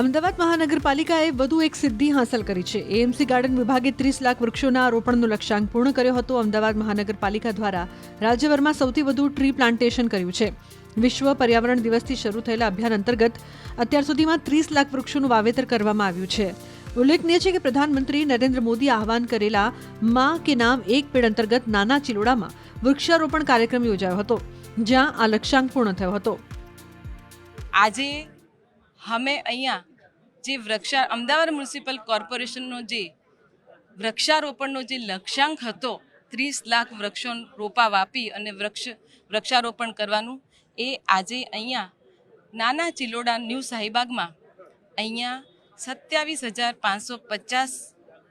અમદાવાદ મહાનગરપાલિકાએ વધુ એક સિદ્ધિ હાંસલ કરી છે. એએમસી ગાર્ડન વિભાગે ત્રીસ લાખ વૃક્ષોના રોપણનો લક્ષ્યાંક પૂર્ણ કર્યો હતો. અમદાવાદ મહાનગરપાલિકા દ્વારા રાજ્યભરમાં સૌથી વધુ ટ્રી પ્લાન્ટેશન કર્યું છે. વિશ્વ પર્યાવરણ દિવસથી શરૂ થયેલા અભિયાન અંતર્ગત અત્યાર સુધીમાં ત્રીસ લાખ વૃક્ષોનું વાવેતર કરવામાં આવ્યું છે. ઉલ્લેખનીય છે કે પ્રધાનમંત્રી નરેન્દ્ર મોદી આહવાન કરેલા માં કે નામ એક પેડ અંતર્ગત નાના ચિલોડામાં વૃક્ષારોપણ કાર્યક્રમ યોજાયો હતો, જ્યાં આ લક્ષ્યાંક પૂર્ણ થયો હતો. આજે અમે અહીંયા જે વૃક્ષા અમદાવાદ મ્યુનિસિપલ કોર્પોરેશનનો જે વૃક્ષારોપણનો જે લક્ષ્યાંક હતો ત્રીસ લાખ વૃક્ષો રોપા વાપી અને વૃક્ષ વૃક્ષારોપણ કરવાનું એ આજે અહીંયા નાના ચિલોડા ન્યૂ શાહીબાગમાં અહીંયા સત્યાવીસ હજાર પાંચસો પચાસ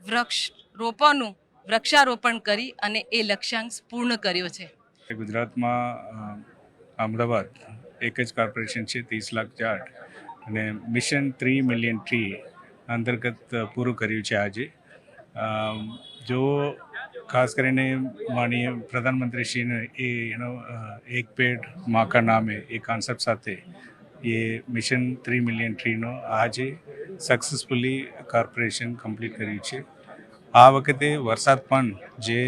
વૃક્ષ રોપવાનું વૃક્ષારોપણ કરી અને એ લક્ષ્યાંક પૂર્ણ કર્યો છે ગુજરાતમાં અમદાવાદ એક જ કોર્પોરેશન છે, ત્રીસ લાખ ઝાડ અને મિશન થ્રી મિલિયન ટ્રી અંતર્ગત પૂરું કર્યું છે આજે. જો ખાસ કરીને માનીય પ્રધાનમંત્રીશ્રીને એ એનો એક પેડ માકા નામે એ કોન્સેપ્ટ સાથે એ મિશન થ્રી મિલિયન ટ્રીનો આજે સક્સેસફુલી કોર્પોરેશન કમ્પ્લીટ કર્યું છે. આ વખતે વરસાદ પણ જે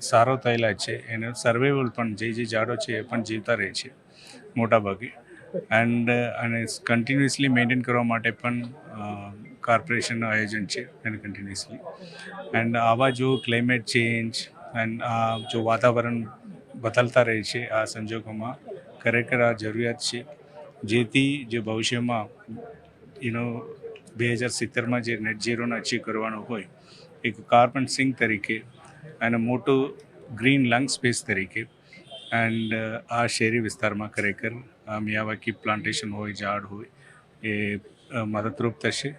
સારો થયેલા છે, એનો સર્વેવલ પણ જે જે ઝાડો છે એ પણ જીવતા રહે છે મોટાભાગે. એન્ડ અને કન્ટિન્યુઅસલી મેન્ટેન કરવા માટે પણ કોર્પોરેશનનું આયોજન છે, એને કન્ટિન્યુઅસલી એન્ડ આવા જો ક્લાઇમેટ ચેન્જ એન્ડ આ જો વાતાવરણ બદલતા રહે છે, આ સંજોગોમાં, ખરેખર આ જરૂરિયાત છે. જેથી જે ભવિષ્યમાં યુનો બે હજાર સિત્તેરમાં જે નેટ ઝીરોને અચીવ કરવાનો હોય, એક કાર્બન સિંક તરીકે અને મોટું ગ્રીન લંગ સ્પેસ તરીકે એન્ડ આ શહેરી વિસ્તારમાં ખરેખર મિયાવાકી પ્લાન્ટેશન હોય, ઝાડ હોય, એ મદદરૂપ થશે.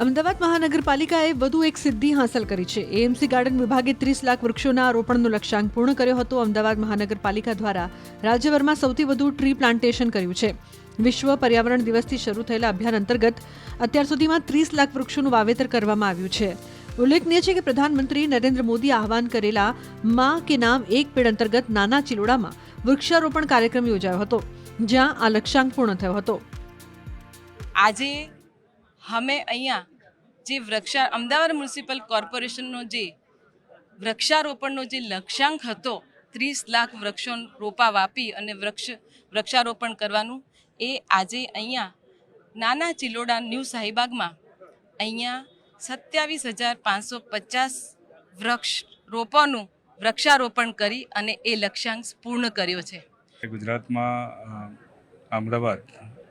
અમદાવાદ મહાનગરપાલિકાએ વધુ એક સિદ્ધિ હાંસલ કરી છે. એએમસી ગાર્ડન વિભાગે ત્રીસ લાખ વૃક્ષોના રોપણનો લક્ષ્યાંક પૂર્ણ કર્યો હતો. અમદાવાદ મહાનગરપાલિકા દ્વારા રાજ્યભરમાં સૌથી વધુ ટ્રી પ્લાન્ટેશન કર્યું છે. વિશ્વ પર્યાવરણ દિવસથી શરૂ થયેલા અભિયાન અંતર્ગત અત્યાર સુધીમાં ત્રીસ લાખ વૃક્ષોનું વાવેતર કરવામાં આવ્યું છે. ઉલ્લેખનીય છે કે પ્રધાનમંત્રી નરેન્દ્ર મોદી આહવાન કરેલા માં કે નામ એક પેડ અંતર્ગત નાના ચિલોડામાં વૃક્ષારોપણ કાર્યક્રમ યોજાયો હતો, જ્યાં આ લક્ષ્યાંક પૂર્ણ થયો હતો. આજે અમે અહીંયા જે વૃક્ષા, અમદાવાદ મ્યુનિસિપલ કોર્પોરેશનનો જે વૃક્ષારોપણનો જે લક્ષ્યાંક હતો, ત્રીસ લાખ વૃક્ષો રોપા વાપી અને વૃક્ષ, વૃક્ષારોપણ કરવાનું, એ આજે અહીંયા નાના ચિલોડા ન્યૂ શાહીબાગમાં અહીંયા સત્યાવીસ હજાર પાંચસો પચાસ વૃક્ષ રોપોનું વૃક્ષારોપણ કરી અને એ લક્ષ્યાંક પૂર્ણ કર્યો છે. ગુજરાતમાં અમદાવાદ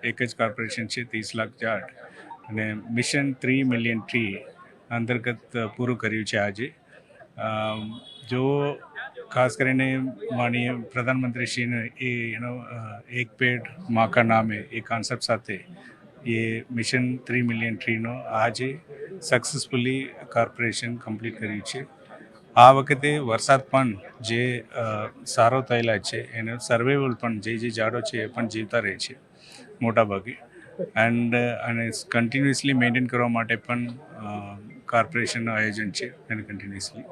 એક જ કોર્પોરેશન છે, ત્રીસ લાખ ઝાડ અને મિશન થ્રી મિલિયન ટ્રી અંતર્ગત પૂરું કર્યું છે આજે. જો ખાસ કરીને માનીય પ્રધાનમંત્રીશ્રીને એ, એનો એક પેડ માકા નામે એ કોન્સેપ્ટ સાથે એ મિશન થ્રી મિલિયન ટ્રીનો આજે સક્સેસફુલી કોર્પોરેશન કમ્પ્લીટ કર્યું છે આ વખતે વરસાદ પણ જે સારો થયેલા છે એનો સર્વેવલ પણ જે જે ઝાડો છે એ પણ જીવતા રહે છે મોટાભાગે એન્ડ અને કન્ટિન્યુઅસલી મેન્ટેન કરવા માટે પણ કોર્પોરેશનનું આયોજન છે એને કન્ટિન્યુઅસલી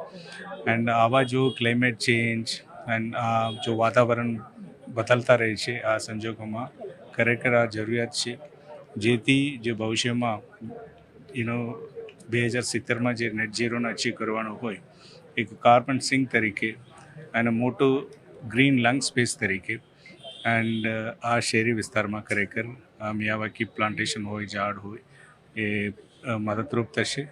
એન્ડ આવા જો ક્લાઇમેટ ચેન્જ એન્ડ આ જો વાતાવરણ બદલતા રહે છે આ સંજોગોમાં ખરેખર આ જરૂરિયાત છે જેથી જે ભવિષ્યમાં યુનો બે હજાર સિત્તેરમાં જે નેટ ઝીરોને અચીવ કરવાનો હોય, એક કાર્બન સિંક તરીકે અને મોટું ગ્રીન લંગ સ્પેસ તરીકે. એન્ડ આ શહેરી વિસ્તારમાં ખરેખર મિયાવાકી પ્લાન્ટેશન હોય, ઝાડ હોય, એ મદદરૂપ થશે.